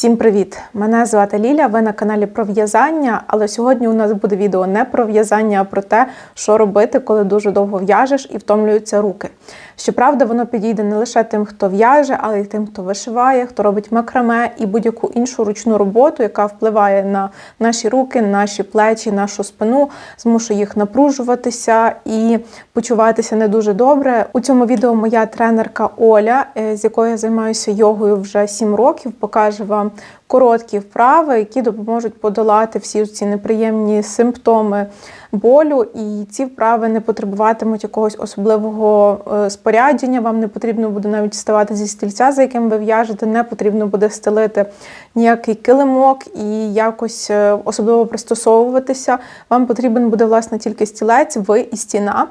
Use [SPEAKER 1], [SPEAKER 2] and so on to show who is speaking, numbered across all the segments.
[SPEAKER 1] Всім привіт! Мене звати Ліля. Ви на каналі про в'язання, але сьогодні у нас буде відео не про в'язання, а про те, що робити, коли дуже довго в'яжеш і втомлюються руки. Щоправда, воно підійде не лише тим, хто в'яже, але й тим, хто вишиває, хто робить макраме і будь-яку іншу ручну роботу, яка впливає на наші руки, наші плечі, нашу спину, змушує їх напружуватися і почуватися не дуже добре. У цьому відео моя тренерка Оля, е, з якою я займаюся йогою вже 7 років, покаже вам короткі вправи, які допоможуть подолати всі ці неприємні симптоми болю. І ці вправи не потребуватимуть якогось особливого е, спорядження. Вам не потрібно буде навіть вставати зі стільця, за яким ви в'яжете, не потрібно буде стелити ніякий килимок і якось е, особливо пристосовуватися. Вам потрібен буде власне тільки стілець, ви і стіна.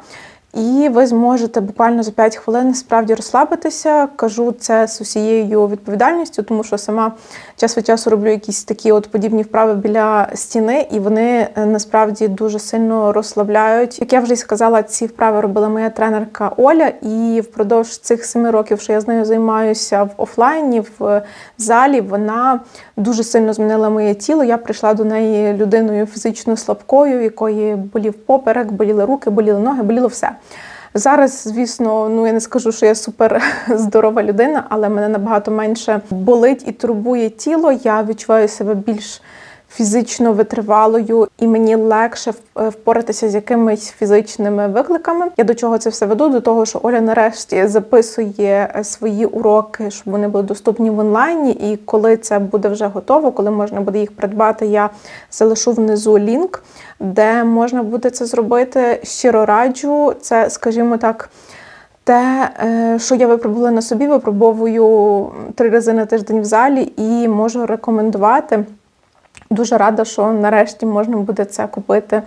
[SPEAKER 1] І ви зможете буквально за 5 хвилин справді розслабитися. Кажу це з усією відповідальністю, тому що сама час від часу роблю якісь такі от подібні вправи біля стіни, і вони е, насправді дуже сильно розслабляють. Як я вже й сказала, ці вправи робила моя тренерка Оля, і впродовж цих 7 років, що я з нею займаюся в офлайні, в залі, вона дуже сильно змінила моє тіло. Я прийшла до неї людиною фізично слабкою, якої болів поперек, боліли руки, боліли ноги, боліло все. Зараз, звісно, ну я не скажу, що я супер здорова людина, але мене набагато менше болить і турбує тіло. Я відчуваю себе більш фізично витривалою, і мені легше впоратися з якимись фізичними викликами. Я до чого це все веду? До того, що Оля нарешті записує е, свої уроки, щоб вони були доступні в онлайні. І коли це буде вже готово, коли можна буде їх придбати, я залишу внизу лінк, де можна буде це зробити. Щиро раджу, це, скажімо так. Те, е, що я випробувала на собі, випробовую три рази на тиждень в залі і можу рекомендувати. Дуже рада, що нарешті можна буде це купити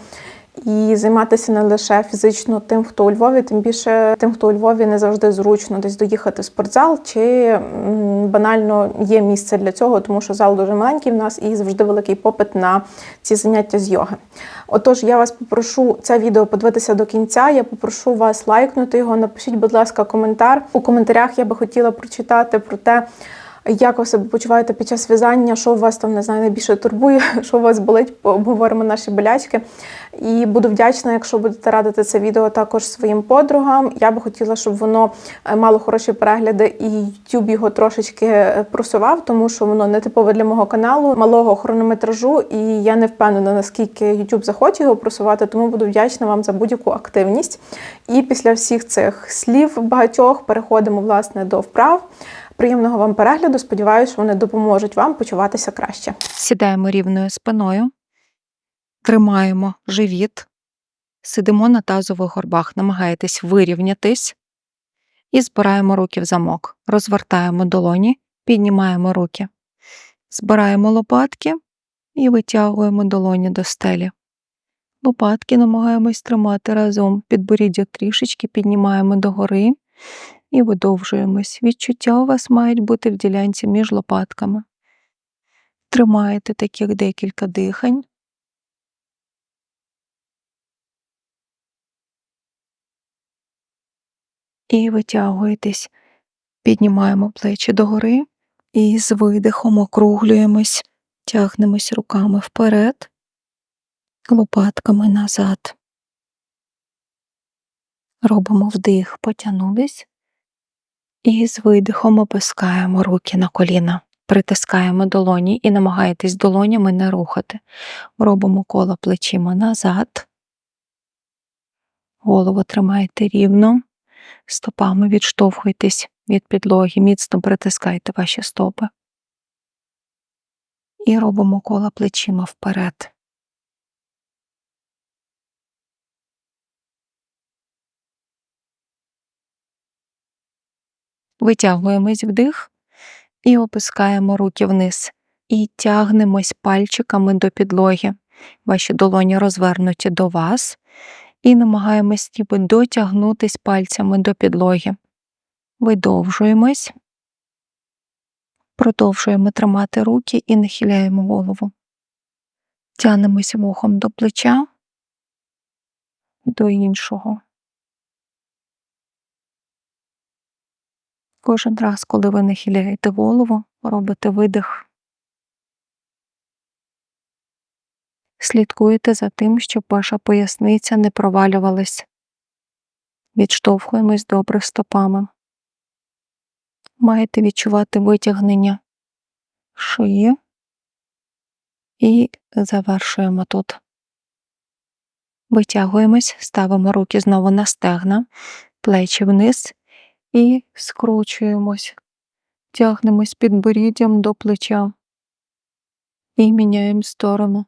[SPEAKER 1] і займатися не лише фізично тим, хто у Львові, тим більше тим, хто у Львові не завжди зручно десь доїхати в спортзал, чи банально є місце для цього, тому що зал дуже маленький в нас і завжди великий попит на ці заняття з йоги. Отож, я вас попрошу це відео подивитися до кінця. Я попрошу вас лайкнути його. Напишіть, будь ласка, коментар. У коментарях я би хотіла прочитати про те. Як ви себе почуваєте під час в'язання, що вас там не знаю, найбільше турбує, що у вас болить, обговоримо наші болячки. І буду вдячна, якщо будете радити це відео також своїм подругам. Я би хотіла, щоб воно е, мало хороші перегляди, і YouTube його трошечки е, просував, тому що воно не типове для мого каналу, малого хронометражу, і я не впевнена, наскільки YouTube захоче його просувати, тому буду вдячна вам за будь-яку активність. І після всіх цих слів багатьох переходимо власне до вправ. Приємного вам перегляду. Сподіваюся, вони допоможуть вам почуватися краще.
[SPEAKER 2] Сідаємо рівною спиною, тримаємо живіт, сидимо на тазових горбах, намагаєтесь вирівнятись і збираємо руки в замок. Розвертаємо долоні, піднімаємо руки, збираємо лопатки і витягуємо долоні до стелі. Лопатки намагаємось тримати разом, підборіддя трішечки піднімаємо догори і видовжуємось. Відчуття у вас мають бути в ділянці між лопатками. Тримаєте таких декілька дихань. І витягуєтесь, піднімаємо плечі догори і з видихом округлюємось, тягнемось руками вперед, лопатками назад. Робимо вдих, потягнулись. І з видихом опускаємо руки на коліна, притискаємо долоні і намагаєтесь долонями не рухати. Робимо коло плечима назад. Голову тримайте рівно, стопами відштовхуйтесь від підлоги, міцно притискайте ваші стопи. І робимо коло плечима вперед. Витягуємось вдих і опускаємо руки вниз. І тягнемось пальчиками до підлоги. Ваші долоні розвернуті до вас. І намагаємось ніби дотягнутись пальцями до підлоги. Видовжуємось, продовжуємо тримати руки і нахиляємо голову. Тянемось вухом до плеча, до іншого. Кожен раз, коли ви нахиляєте голову, робите видих. Слідкуйте за тим, щоб ваша поясниця не провалювалась. Відштовхуємось добре стопами. Маєте відчувати витягнення шиї і завершуємо тут. Витягуємось, ставимо руки знову на стегна, плечі вниз і скручуємось, тягнемось підборіддям до плеча і міняємо сторону.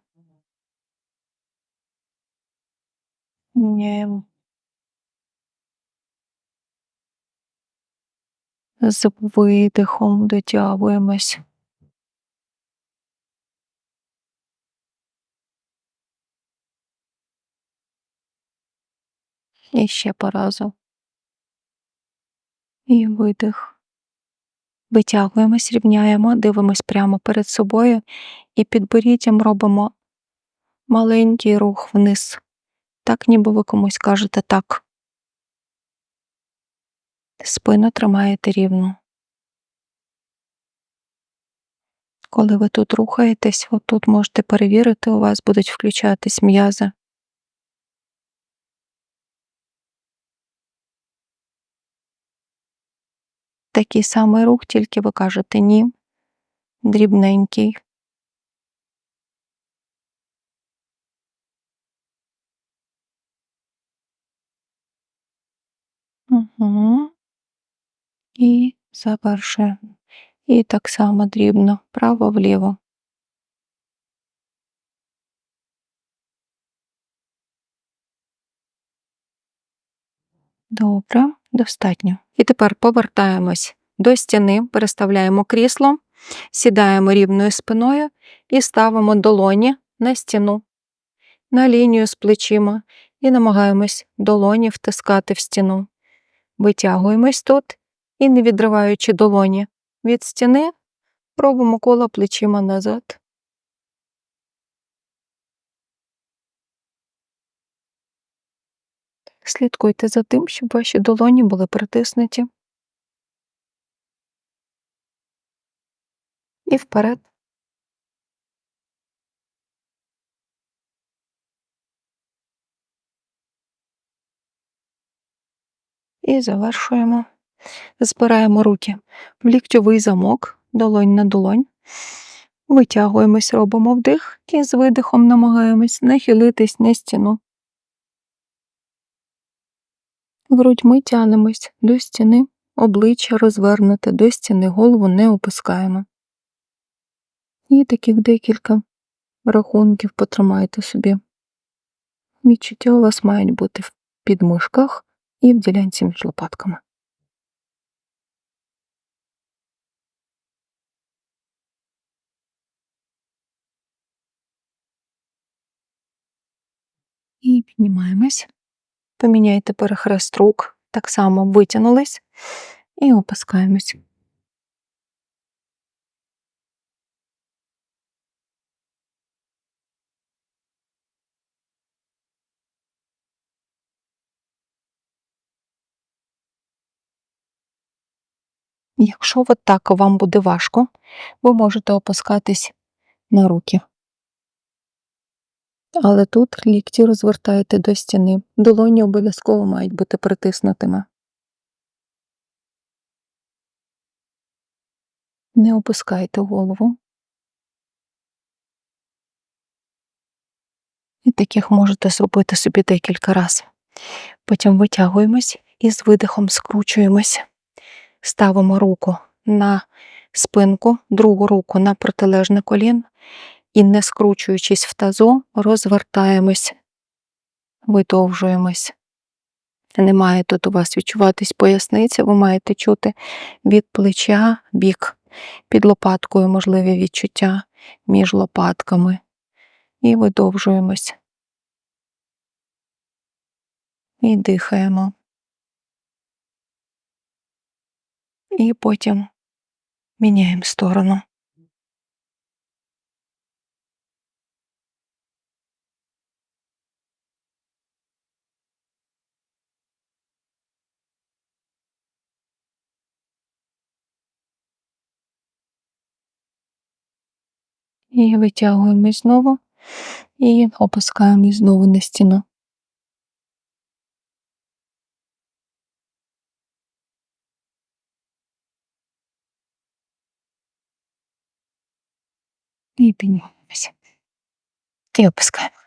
[SPEAKER 2] Міняємо. З видихом дотягуємось. І ще по разу. І видих. Витягуємось, рівняємо, дивимось прямо перед собою і підборіддям робимо маленький рух вниз. Так, ніби ви комусь кажете так. Спину тримаєте рівно. Коли ви тут рухаєтесь, отут можете перевірити, у вас будуть включатись м'язи. Такий самий рух, тільки ви кажете ні, дрібненький. Угу. І завершуємо. І так само дрібно, право-вліво. Добре, достатньо. І тепер повертаємось до стіни, переставляємо крісло, сідаємо рівною спиною і ставимо долоні на стіну, на лінію з плечима і намагаємось долоні втискати в стіну. Витягуємось тут і, не відриваючи долоні від стіни, робимо коло плечима назад. Слідкуйте за тим, щоб ваші долоні були притиснуті. І вперед. І завершуємо. Збираємо руки в ліктьовий замок, долонь на долонь. Витягуємось, робимо вдих і з видихом намагаємось нахилитись на стіну. Грудьми тянемось до стіни, обличчя розвернуте до стіни, голову не опускаємо. І таких декілька рахунків потримайте собі. Відчуття у вас мають бути в підмишках і в ділянці між лопатками. І піднімаємось. Поміняйте перехрест рук, так само витягнулись і опускаємось. Якщо от так вам буде важко, ви можете опускатись на руки. Але тут лікті розвертаєте до стіни. Долоні обов'язково мають бути притиснутими. Не опускайте голову. І таких можете зробити собі декілька разів. Потім витягуємось і з видихом скручуємось. Ставимо руку на спинку, другу руку на протилежне колін і, не скручуючись в тазу, розвертаємось, видовжуємось. Не має тут у вас відчуватись поясниця, ви маєте чути від плеча бік, під лопаткою можливі відчуття між лопатками. І видовжуємось. І дихаємо. І потім міняємо сторону. І витягуємо знову І опускаємо знову на стіну. І піднімаємося. І опускаємо.